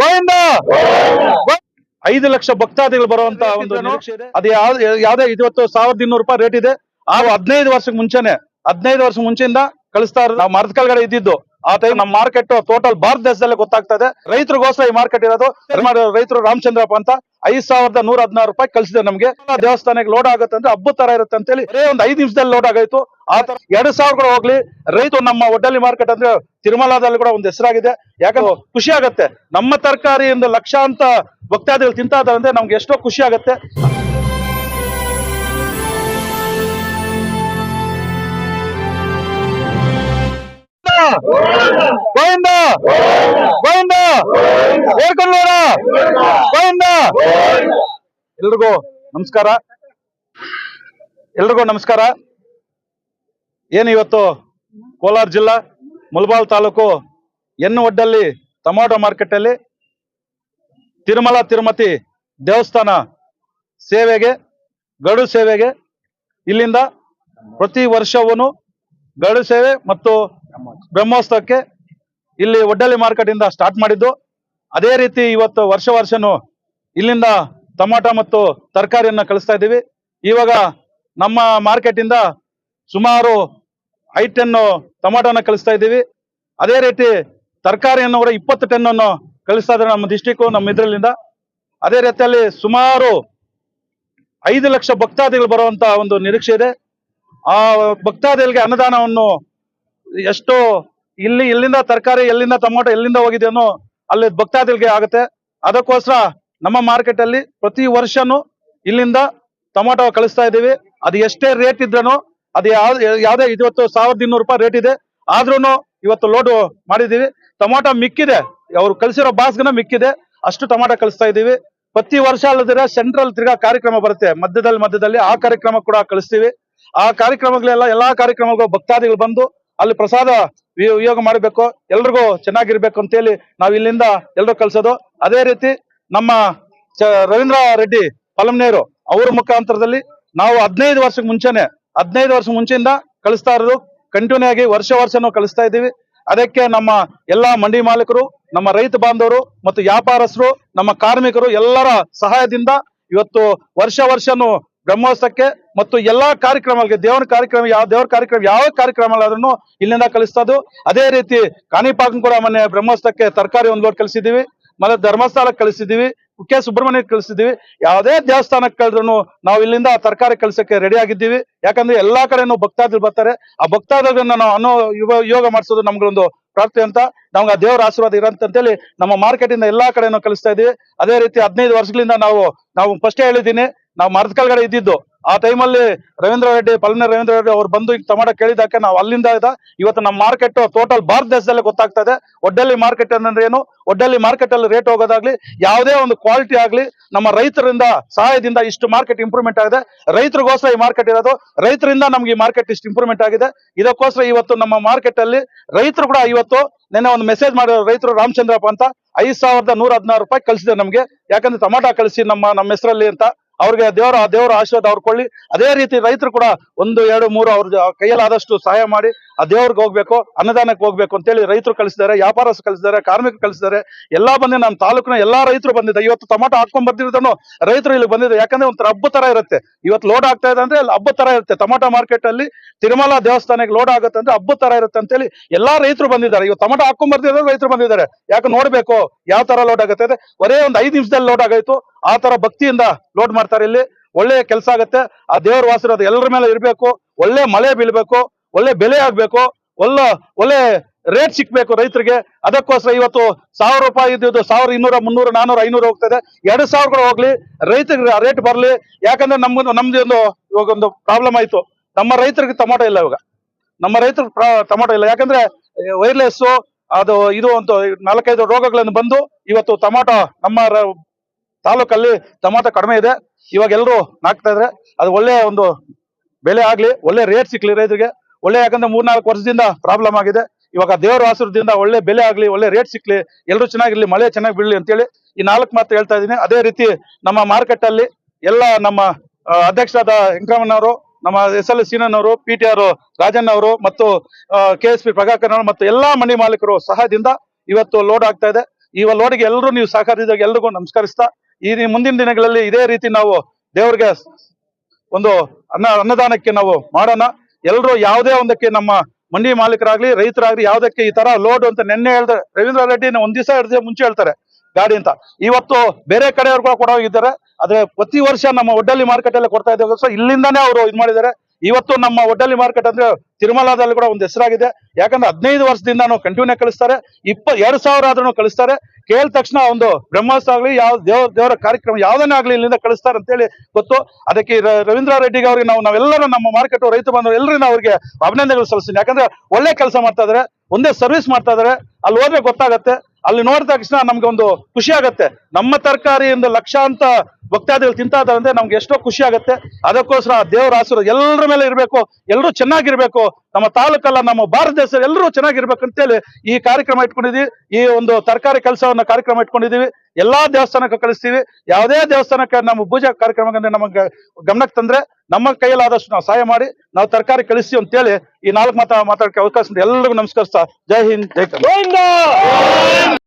ಗೋವಿಂದ! ಐದು ಲಕ್ಷ ಭಕ್ತಾದಿಗಳು ಬರುವಂತ ಒಂದು ಅದು ಯಾವ್ದು ಇವತ್ತು ಸಾವಿರದ ಇನ್ನೂರು ರೂಪಾಯಿ ರೇಟ್ ಇದೆ. ಆ ಹದಿನೈದು ವರ್ಷಕ್ಕೆ ಮುಂಚೆನೆ ಹದಿನೈದು ವರ್ಷ ಮುಂಚೆಯಿಂದ ಕಳಿಸ್ತಾ ಇರೋದು. ನಾವು ಮರದ ಕೆಳಗಡೆ ಇದ್ದಿದ್ದು. ಆ ಟೈಮ್ ನಮ್ಮ ಮಾರ್ಕೆಟ್ ಟೋಟಲ್ ಭಾರತ ದೇಶದಲ್ಲೇ ಗೊತ್ತಾಗ್ತದೆ ರೈತರಿಗೋಸ್ಕರ ಈ ಮಾರ್ಕೆಟ್ ಇರೋದು. ರೈತರು ರಾಮಚಂದ್ರಪ್ಪ ಅಂತ ಐದ್ ಸಾವಿರದ ನೂರ ಹದಿನಾರು ರೂಪಾಯಿ ಕಳಿಸಿದೆ ನಮಗೆ. ದೇವಸ್ಥಾನಕ್ಕೆ ಲೋಡ್ ಆಗುತ್ತೆ ಅಂದ್ರೆ ಹಬ್ಬ ತರ ಇರುತ್ತೆ ಅಂತ ಹೇಳಿ ಬರೇ ಒಂದ್ ಐದ್ ನಿಮಿಷದಲ್ಲಿ ಲೋಡ್ ಆಗಾಯ್ತು. ಆ ತರ ಎರಡ್ ಸಾವಿರ ಕೂಡ ಹೋಗ್ಲಿ. ರೈತರು ನಮ್ಮ ಒಡ್ಡಲ್ಲಿ ಮಾರ್ಕೆಟ್ ಅಂದ್ರೆ ತಿರುಮಲಾದಲ್ಲಿ ಕೂಡ ಒಂದು ಹೆಸರಾಗಿದೆ. ಯಾಕಂದ್ರೆ ಖುಷಿ ಆಗತ್ತೆ. ನಮ್ಮ ತರಕಾರಿಯಿಂದ ಲಕ್ಷಾಂತ ಭಕ್ತಾದಿಗಳು ತಿಂತಾ ಅಂದ್ರೆ ನಮ್ಗೆ ಎಷ್ಟೋ ಖುಷಿ ಆಗತ್ತೆ. ಗೋವಿಂದ! ಗೋವಿಂದ! ನೋಡ ಗೋವಿಂದ ಎಲ್ರಿಗೂ ನಮಸ್ಕಾರ. ಎಲ್ರಿಗೂ ನಮಸ್ಕಾರ. ಏನು ಇವತ್ತು ಕೋಲಾರ ಜಿಲ್ಲಾ ಮುಲ್ಬಾಲ್ ತಾಲೂಕು ಎನ್ನು ಒಡ್ಡಲ್ಲಿ ಟೊಮಾಟೊ ಮಾರ್ಕೆಟ್ ಅಲ್ಲಿ ತಿರುಮಲ, ತಿರುಮತಿ ದೇವಸ್ಥಾನ ಸೇವೆಗೆ, ಗಡು ಸೇವೆಗೆ ಇಲ್ಲಿಂದ ಪ್ರತಿ ವರ್ಷವೂ ಗಡು ಸೇವೆ ಮತ್ತು ಬ್ರಹ್ಮೋತ್ಸವಕ್ಕೆ ಇಲ್ಲಿ ಒಡ್ಡಲ್ಲಿ ಮಾರ್ಕೆಟ್ ಇಂದ ಸ್ಟಾರ್ಟ್ ಮಾಡಿದ್ದು. ಅದೇ ರೀತಿ ಇವತ್ತು ವರ್ಷ ವರ್ಷನೂ ಇಲ್ಲಿಂದ ಟೊಮಾಟೊ ಮತ್ತು ತರಕಾರಿಯನ್ನ ಕಳಿಸ್ತಾ ಇದ್ದೀವಿ. ಇವಾಗ ನಮ್ಮ ಮಾರ್ಕೆಟ್ ಇಂದ ಸುಮಾರು ಐ ಟೆನ್ ಟೊಮಾಟೋನ ಕಳಿಸ್ತಾ ಇದ್ದೀವಿ. ಅದೇ ರೀತಿ ತರಕಾರಿಯನ್ನು ಕೂಡ ಇಪ್ಪತ್ತು ಟನ್ ಅನ್ನು ಕಳಿಸ್ತಾ ಇದ್ದಾರೆ ನಮ್ಮ ಡಿಸ್ಟಿಕ್ ನಮ್ಮ ಇದ್ರಲ್ಲಿಂದ. ಅದೇ ರೀತಿಯಲ್ಲಿ ಸುಮಾರು ಐದು ಲಕ್ಷ ಭಕ್ತಾದಿಗಳು ಬರುವಂತ ಒಂದು ನಿರೀಕ್ಷೆ ಇದೆ. ಆ ಭಕ್ತಾದಿಗಳಿಗೆ ಅನ್ನದಾನವನ್ನು ಎಷ್ಟು ಇಲ್ಲಿ ಇಲ್ಲಿಂದ ತರಕಾರಿ, ಎಲ್ಲಿಂದ ಟೊಮೊಟೊ, ಎಲ್ಲಿಂದ ಹೋಗಿದೆಯೋ ಅಲ್ಲಿ ಭಕ್ತಾದಿಗಳಿಗೆ ಆಗುತ್ತೆ. ಅದಕ್ಕೋಸ್ಕರ ನಮ್ಮ ಮಾರ್ಕೆಟ್ ಅಲ್ಲಿ ಪ್ರತಿ ವರ್ಷನೂ ಇಲ್ಲಿಂದ ಟೊಮೊಟೊ ಕಳಿಸ್ತಾ ಇದ್ದೀವಿ. ಅದು ಎಷ್ಟೇ ರೇಟ್ ಇದ್ರೂ ಅದು ಯಾವುದೇ ಇವತ್ತು ಸಾವಿರದ ಇನ್ನೂರು ರೂಪಾಯಿ ರೇಟ್ ಇದೆ. ಆದ್ರೂ ಇವತ್ತು ಲೋಡ್ ಮಾಡಿದೀವಿ ಟೊಮೊಟೊ ಮಿಕ್ಕಿದೆ. ಅವ್ರು ಕಳಿಸಿರೋ ಬಾಸ್ಗನ ಮಿಕ್ಕಿದೆ. ಅಷ್ಟು ಟೊಮೆಟೊ ಕಳಿಸ್ತಾ ಇದೀವಿ ಪ್ರತಿ ವರ್ಷ ಅಲ್ಲದಿರ ಸೆಂಟ್ರಲ್ ತಿರ್ಗಾ ಕಾರ್ಯಕ್ರಮ ಬರುತ್ತೆ. ಮಧ್ಯದಲ್ಲಿ ಮಧ್ಯದಲ್ಲಿ ಆ ಕಾರ್ಯಕ್ರಮ ಕೂಡ ಕಳಿಸ್ತೀವಿ. ಆ ಕಾರ್ಯಕ್ರಮಗಳೆಲ್ಲ ಎಲ್ಲಾ ಕಾರ್ಯಕ್ರಮಗಳು, ಭಕ್ತಾದಿಗಳು ಬಂದು ಅಲ್ಲಿ ಪ್ರಸಾದ ವಿಯೋಗ ಮಾಡಬೇಕು. ಎಲ್ರಿಗೂ ಚೆನ್ನಾಗಿರ್ಬೇಕು ಅಂತೇಳಿ ನಾವು ಇಲ್ಲಿಂದ ಎಲ್ರು ಕಳ್ಸೋದು. ಅದೇ ರೀತಿ ನಮ್ಮ ರವೀಂದ್ರ ರೆಡ್ಡಿ ಪಲಮ್ನೇರು ಅವರ ಮುಖಾಂತರದಲ್ಲಿ ನಾವು ಹದಿನೈದು ವರ್ಷಕ್ಕೆ ಮುಂಚೆನೆ, ಹದಿನೈದು ವರ್ಷ ಮುಂಚೆಯಿಂದ ಕಳಿಸ್ತಾ ಇರೋದು. ಕಂಟಿನ್ಯೂ ಆಗಿ ವರ್ಷ ವರ್ಷನೂ ಕಳಿಸ್ತಾ ಇದ್ದೀವಿ. ಅದಕ್ಕೆ ನಮ್ಮ ಎಲ್ಲಾ ಮಂಡಿ ಮಾಲೀಕರು, ನಮ್ಮ ರೈತ ಬಾಂಧವರು ಮತ್ತು ವ್ಯಾಪಾರಸ್ಥರು, ನಮ್ಮ ಕಾರ್ಮಿಕರು ಎಲ್ಲರ ಸಹಾಯದಿಂದ ಇವತ್ತು ವರ್ಷ ವರ್ಷನು ಬ್ರಹ್ಮೋತ್ಸವಕ್ಕೆ ಮತ್ತು ಎಲ್ಲಾ ಕಾರ್ಯಕ್ರಮಗಳಿಗೆ ದೇವರ ಕಾರ್ಯಕ್ರಮ ಯಾವ, ದೇವರ ಕಾರ್ಯಕ್ರಮ ಯಾವ ಕಾರ್ಯಕ್ರಮಗಳಾದ್ರೂ ಇಲ್ಲಿಂದ ಕಳಿಸ್ತದ್ದು ಅದೇ ರೀತಿ ಕಾಣಿಪಾಕನ್ ಕೂಡ ಮೊನ್ನೆ ಬ್ರಹ್ಮೋತ್ಸವಕ್ಕೆ ತರಕಾರಿ ಒಂದು ಲೋಟ್ ಕಳಿಸಿದೀವಿ ಮತ್ತೆ ಧರ್ಮಸ್ಥಳಕ್ಕೆ ಕಳಿಸಿದೀವಿ ಕುಕ್ಕೆ ಸುಬ್ರಹ್ಮಣ್ಯಕ್ಕೆ ಕಳಿಸಿದೀವಿ ಯಾವುದೇ ದೇವಸ್ಥಾನಕ್ಕೆ ಕಳೆದ್ರು ನಾವು ಇಲ್ಲಿಂದ ಆ ತರಕಾರಿ ಕಳ್ಸಕ್ಕೆ ರೆಡಿ ಆಗಿದ್ದೀವಿ. ಯಾಕಂದ್ರೆ ಎಲ್ಲಾ ಕಡೆನೂ ಭಕ್ತಾದ್ರು ಬರ್ತಾರೆ. ಆ ಭಕ್ತಾದಿಗಳನ್ನ ನಾವು ಅನ್ನೋ ಯುವ, ಯೋಗ ಮಾಡಿಸೋದು ನಮ್ಗೊಂದು ಪ್ರಾರ್ಥನೆ ಅಂತ. ನಮ್ಗೆ ಆ ದೇವರ ಆಶೀರ್ವಾದ ಇರಂತ ಅಂತೇಳಿ ನಮ್ಮ ಮಾರ್ಕೆಟ್ ಇಂದ ಎಲ್ಲಾ ಕಡೆನೂ ಕಳಿಸ್ತಾ ಇದೀವಿ. ಅದೇ ರೀತಿ ಹದಿನೈದು ವರ್ಷಗಳಿಂದ ನಾವು ನಾವು ಫಸ್ಟ್ ಹೇಳಿದ್ದೀನಿ. ನಾವು ಮರದ ಕೆಳಗಡೆ ಇದ್ದಿದ್ದು. ಆ ಟೈಮಲ್ಲಿ ರವೀಂದ್ರ ರೆಡ್ಡಿ ಪಲ್ಮನೆ ರವೀಂದ್ರ ರೆಡ್ಡಿ ಅವ್ರು ಬಂದು ಈಗ ಟೊಮಾಟೊ ಕೇಳಿದಕ್ಕೆ ನಾವು ಅಲ್ಲಿಂದ ಇದ್ದ ಇವತ್ತು ನಮ್ಮ ಮಾರ್ಕೆಟ್ ಟೋಟಲ್ ಭಾರತ ದೇಶದಲ್ಲೇ ಗೊತ್ತಾಗ್ತಾ ಇದೆ. ಒಡ್ಡಲ್ಲಿ ಮಾರ್ಕೆಟ್ ಅಂದ್ರೆ ಏನು? ಒಡ್ಡಲ್ಲಿ ಮಾರ್ಕೆಟ್ ಅಲ್ಲಿ ರೇಟ್ ಹೋಗೋದಾಗ್ಲಿ, ಯಾವುದೇ ಒಂದು ಕ್ವಾಲಿಟಿ ಆಗ್ಲಿ, ನಮ್ಮ ರೈತರಿಂದ ಸಹಾಯದಿಂದ ಇಷ್ಟು ಮಾರ್ಕೆಟ್ ಇಂಪ್ರೂವ್ಮೆಂಟ್ ಆಗಿದೆ. ರೈತರಿಗೋಸ್ಕರ ಈ ಮಾರ್ಕೆಟ್ ಇರೋದು. ರೈತರಿಂದ ನಮ್ಗೆ ಈ ಮಾರ್ಕೆಟ್ ಇಷ್ಟು ಇಂಪ್ರೂವ್ಮೆಂಟ್ ಆಗಿದೆ. ಇದಕ್ಕೋಸ್ಕರ ಇವತ್ತು ನಮ್ಮ ಮಾರ್ಕೆಟ್ ಅಲ್ಲಿ ರೈತರು ಕೂಡ ಇವತ್ತು ನಿನ್ನೆ ಒಂದು ಮೆಸೇಜ್ ಮಾಡಿರೋ ರೈತರು ರಾಮಚಂದ್ರಪ್ಪ ಅಂತ. ಐದ್ ಸಾವಿರದ ನೂರ ಹದಿನಾರು ರೂಪಾಯಿ ಕಳಿಸಿದೆ ನಮ್ಗೆ. ಯಾಕಂದ್ರೆ ಟೊಮಾಟೊ ಕಳಿಸಿ ನಮ್ಮ ನಮ್ಮ ಹೆಸರಲ್ಲಿ ಅಂತ. ಅವ್ರಿಗೆ ದೇವರ ದೇವರ ಆಶೀರ್ವಾದ ಅವ್ರು ಕೊಳ್ಳಿ ಅದೇ ರೀತಿ ರೈತರು ಕೂಡ ಒಂದು, ಎರಡು, ಮೂರು ಅವ್ರ ಕೈಯಲ್ಲಾದಷ್ಟು ಸಹಾಯ ಮಾಡಿ ಆ ದೇವ್ರಿಗೆ ಹೋಗ್ಬೇಕು, ಅನ್ನದಾನಕ್ಕೆ ಹೋಗ್ಬೇಕು ಅಂತೇಳಿ ರೈತರು ಕಳಿಸಿದ್ದಾರೆ, ವ್ಯಾಪಾರಸ್ಥರು ಕಳಿಸಿದ್ದಾರೆ, ಕಾರ್ಮಿಕರು ಕಳಿಸಿದ್ದಾರೆ. ಎಲ್ಲಾ ಬಂದಿ ನಮ್ಮ ತಾಲೂಕಿನ ಎಲ್ಲಾ ರೈತರು ಬಂದಿದ್ದ ಇವತ್ತು ಟೊಮಾಟೊ ಹಾಕೊಂಡ್ ಬರ್ತಿರೋದನ್ನು ರೈತರು ಇಲ್ಲಿ ಬಂದಿದ್ದಾರೆ ಯಾಕಂದ್ರೆ ಒಂಥರ ಹಬ್ಬ ತರ ಇರುತ್ತೆ. ಇವತ್ತು ಲೋಡ್ ಆಗ್ತಾ ಇದೆ ಅಂದ್ರೆ ಅಲ್ಲಿ ಹಬ್ಬ ತರ ಇರುತ್ತೆ. ಟೊಮಾಟೊ ಮಾರ್ಕೆಟ್ ಅಲ್ಲಿ ತಿರುಮಲ ದೇವಸ್ಥಾನಕ್ಕೆ ಲೋಡ್ ಆಗುತ್ತೆ ಅಂದ್ರೆ ಹಬ್ಬ ತರ ಇರುತ್ತೆ ಅಂತೇಳಿ ಎಲ್ಲಾ ರೈತರು ಬಂದಿದ್ದಾರೆ. ಇವತ್ತು ಟೊಮಾಟೊ ಹಾಕೊಂಡ್ ಬರ್ತಿದ್ರೆ ರೈತರು ಬಂದಿದ್ದಾರೆ. ಯಾಕೆ ನೋಡ್ಬೇಕು? ಯಾವ ತರ ಲೋಡ್ ಆಗುತ್ತೆ ಒಂದ್ ಒಂದು ಐದು ನಿಮಿಷದಲ್ಲಿ ಲೋಡ್ ಆಗಾಯ್ತು. ಆ ತರ ಭಕ್ತಿಯಿಂದ ಲೋಡ್ ಮಾಡ್ತಾರೆ ಇಲ್ಲಿ. ಒಳ್ಳೆ ಕೆಲಸ ಆಗುತ್ತೆ. ಆ ದೇವರ ಅದು ಎಲ್ಲರ ಮೇಲೆ ಇರಬೇಕು. ಒಳ್ಳೆ ಮಳೆ ಬೀಳ್ಬೇಕು. ಒಳ್ಳೆ ಬೆಲೆ ಆಗ್ಬೇಕು. ಒಳ್ಳೆ ಒಳ್ಳೆ ರೇಟ್ ಸಿಕ್ಬೇಕು ರೈತರಿಗೆ. ಅದಕ್ಕೋಸ್ಕರ ಇವತ್ತು ಸಾವಿರ ರೂಪಾಯಿ ಇದ್ದು ಸಾವಿರ ಇನ್ನೂರ, ಮುನ್ನೂರ, ನಾನೂರ, ಐನೂರು ಹೋಗ್ತದೆ. ಎರಡು ಸಾವಿರ ಕೂಡ ಹೋಗ್ಲಿ. ರೈತರಿಗೆ ರೇಟ್ ಬರಲಿ. ಯಾಕಂದ್ರೆ ನಮ್ಗೊಂದು ನಮ್ದು ಒಂದು, ಇವಾಗ ಒಂದು ಪ್ರಾಬ್ಲಮ್ ಆಯ್ತು. ನಮ್ಮ ರೈತರಿಗೆ ಟೊಮಾಟೊ ಇಲ್ಲ ಇವಾಗ. ನಮ್ಮ ರೈತರು ಟೊಮೊಟೊ ಇಲ್ಲ. ಯಾಕಂದ್ರೆ ವೈರ್ಲೆಸ್ ಅದು ಇದು ಅಂತ ನಾಲ್ಕೈದು ರೋಗಗಳನ್ನು ಬಂದು ಇವತ್ತು ಟೊಮಾಟೊ ನಮ್ಮ ತಾಲೂಕಲ್ಲಿ ಟೊಮಾಟೊ ಕಡಿಮೆ ಇದೆ. ಇವಾಗ ಎಲ್ಲರೂ ನಾಕ್ತಾ ಇದ್ರೆ ಅದು ಒಳ್ಳೆ ಒಂದು ಬೆಲೆ ಆಗ್ಲಿ, ಒಳ್ಳೆ ರೇಟ್ ಸಿಕ್ಲಿ ರೈತರಿಗೆ. ಒಳ್ಳೆ ಯಾಕಂದ್ರೆ ಮೂರ್ನಾಲ್ಕು ವರ್ಷದಿಂದ ಪ್ರಾಬ್ಲಮ್ ಆಗಿದೆ. ಇವಾಗ ದೇವರ ಆಸೂರದಿಂದ ಒಳ್ಳೆ ಬೆಲೆ ಆಗ್ಲಿ, ಒಳ್ಳೆ ರೇಟ್ ಸಿಕ್ಲಿ ಎಲ್ಲರೂ ಚೆನ್ನಾಗಿರ್ಲಿ, ಮಳೆ ಚೆನ್ನಾಗಿ ಬೀಳಲಿ ಅಂತೇಳಿ ಈ ನಾಲ್ಕು ಮಾತು ಹೇಳ್ತಾ ಇದ್ದೀನಿ. ಅದೇ ರೀತಿ ನಮ್ಮ ಮಾರ್ಕೆಟ್ ಅಲ್ಲಿ ಎಲ್ಲ ನಮ್ಮ ಅಧ್ಯಕ್ಷರಾದ ವೆಂಕಟರಮಣ್ಣವರು ನಮ್ಮ ಎಸ್ ಎಲ್ ಸೀನಣ್ಣವರು ಪಿ ಟಿ ಆರ್ ರಾಜಣ್ಣ ಅವರು ಮತ್ತು ಕೆ ಎಸ್ ಪಿ ಪ್ರಭಾಕರ್ ಅವರು ಮತ್ತು ಎಲ್ಲಾ ಮನೆ ಮಾಲೀಕರು ಸಹಾಯದಿಂದ ಇವತ್ತು ಲೋಡ್ ಆಗ್ತಾ ಇದೆ. ಈ ಲೋಡ್ಗೆ ಎಲ್ಲರೂ ನೀವು ಸಹಕರಿಸಿದಾಗ ಎಲ್ರಿಗೂ ನಮಸ್ಕರಿಸ್ತಾ ಈ ಮುಂದಿನ ದಿನಗಳಲ್ಲಿ ಇದೇ ರೀತಿ ನಾವು ದೇವರಿಗೆ ಒಂದು ಅನ್ನ, ಅನ್ನದಾನಕ್ಕೆ ನಾವು ಮಾಡೋಣ. ಎಲ್ಲರೂ ಯಾವುದೇ ಒಂದಕ್ಕೆ ನಮ್ಮ ಮಂಡಿ ಮಾಲೀಕರಾಗ್ಲಿ, ರೈತರಾಗ್ಲಿ, ಯಾವುದಕ್ಕೆ ಈ ತರ ಲೋಡ್ ಅಂತ ನಿನ್ನೆ ಹೇಳ್ದೆ ರವೀಂದ್ರ ರೆಡ್ಡಿ ಒಂದ್ ದಿವಸ, ಎರಡು ಮುಂಚೆ ಹೇಳ್ತಾರೆ ಗಾಡಿ ಅಂತ. ಇವತ್ತು ಬೇರೆ ಕಡೆಯವ್ರು ಕೂಡ ಕೊಡೋ ಹೋಗಿದ್ದಾರೆ ಆದ್ರೆ ಪ್ರತಿ ವರ್ಷ ನಮ್ಮ ಒಡ್ಡಲ್ಲಿ ಮಾರ್ಕೆಟ್ ಅಲ್ಲಿ ಕೊಡ್ತಾ ಇದ್ದೇವೆ ಸೊ, ಇಲ್ಲಿಂದಾನೇ ಅವರು ಇದು ಮಾಡಿದ್ದಾರೆ. ಇವತ್ತು ನಮ್ಮ ಒಡ್ಡಲ್ಲಿ ಮಾರ್ಕೆಟ್ ಅಂದ್ರೆ ತಿರುಮಲಾದಲ್ಲಿ ಕೂಡ ಒಂದು ಹೆಸರಾಗಿದೆ. ಯಾಕಂದ್ರೆ ಹದಿನೈದು ವರ್ಷದಿಂದ ಕಂಟಿನ್ಯೂ ಕಳಿಸ್ತಾರೆ. ಇಪ್ಪ ಎರಡ್ ಸಾವಿರ ಆದ್ರೂ ಕಳಿಸ್ತಾರೆ. ಕೇಳಿದ ತಕ್ಷಣ ಒಂದು ಬ್ರಹ್ಮಾಸ್ತ್ರ ಆಗ್ಲಿ, ಯಾವ ದೇವ್ರ, ದೇವರ ಕಾರ್ಯಕ್ರಮ ಯಾವ್ದನ್ನೇ ಆಗ್ಲಿ ಇಲ್ಲಿಂದ ಕಳಿಸ್ತಾರೆ ಅಂತೇಳಿ ಗೊತ್ತು. ಅದಕ್ಕೆ ರವೀಂದ್ರ ರೆಡ್ಡಿಗೆ ಅವ್ರಿಗೆ ನಾವು, ನಾವೆಲ್ಲರೂ ನಮ್ಮ ಮಾರ್ಕೆಟ್ ರೈತ ಬಂದವರು ಎಲ್ಲರೂ ಅವ್ರಿಗೆ ಅಭಿನಂದನೆಗಳು ಸಲ್ಲಿಸ್ತೀನಿ. ಯಾಕಂದ್ರೆ ಒಳ್ಳೆ ಕೆಲಸ ಮಾಡ್ತಾ ಇದಾರೆ, ಒಂದೇ ಸರ್ವಿಸ್ ಮಾಡ್ತಾ ಇದಾರೆ. ಅಲ್ಲಿ ಹೋದ್ರೆ ಗೊತ್ತಾಗತ್ತೆ. ಅಲ್ಲಿ ನೋಡಿದ ತಕ್ಷಣ ನಮ್ಗೆ ಒಂದು ಖುಷಿ ಆಗತ್ತೆ. ನಮ್ಮ ತರಕಾರಿಯಿಂದ ಲಕ್ಷಾಂತ ಭಕ್ತಾದಿಗಳು ತಿಂತಾ ಇದ್ದಾರೆ ಅಂದ್ರೆ ನಮ್ಗೆ ಎಷ್ಟೋ ಖುಷಿ ಆಗತ್ತೆ. ಅದಕ್ಕೋಸ್ಕರ ದೇವರ ಆಶೀರ್ವಾದ ಎಲ್ಲರ ಮೇಲೆ ಇರಬೇಕು. ಎಲ್ಲರೂ ಚೆನ್ನಾಗಿರ್ಬೇಕು. ನಮ್ಮ ತಾಲೂಕಲ್ಲ, ನಮ್ಮ ಭಾರತ ದೇಶ ಎಲ್ಲರೂ ಚೆನ್ನಾಗಿರ್ಬೇಕು ಅಂತೇಳಿ ಈ ಕಾರ್ಯಕ್ರಮ ಇಟ್ಕೊಂಡಿದೀವಿ. ಈ ಒಂದು ತರಕಾರಿ ಕೆಲಸವನ್ನ ಕಾರ್ಯಕ್ರಮ ಇಟ್ಕೊಂಡಿದೀವಿ. ಎಲ್ಲಾ ದೇವಸ್ಥಾನಕ್ಕೆ ಕಳಿಸ್ತೀವಿ. ಯಾವುದೇ ದೇವಸ್ಥಾನಕ್ಕೆ ನಮ್ಮ ಪೂಜಾ ಕಾರ್ಯಕ್ರಮಕ್ಕೆ ನಮಗೆ ಗಮನಕ್ಕೆ ತಂದ್ರೆ ನಮ್ಮ ಕೈಯಲ್ಲಾದಷ್ಟು ನಾವು ಸಹಾಯ ಮಾಡಿ ನಾವು ತರಕಾರಿ ಕಳಿಸ್ತೀವಿ ಅಂತೇಳಿ ಈ ನಾಲ್ಕು ಮಾತಾ ಮಾತಾಡಕ್ಕೆ ಅವಕಾಶ ಎಲ್ಲರಿಗೂ ನಮಸ್ಕರಿಸ್ತಾ. ಜೈ ಹಿಂದ್, ಜೈ Bola!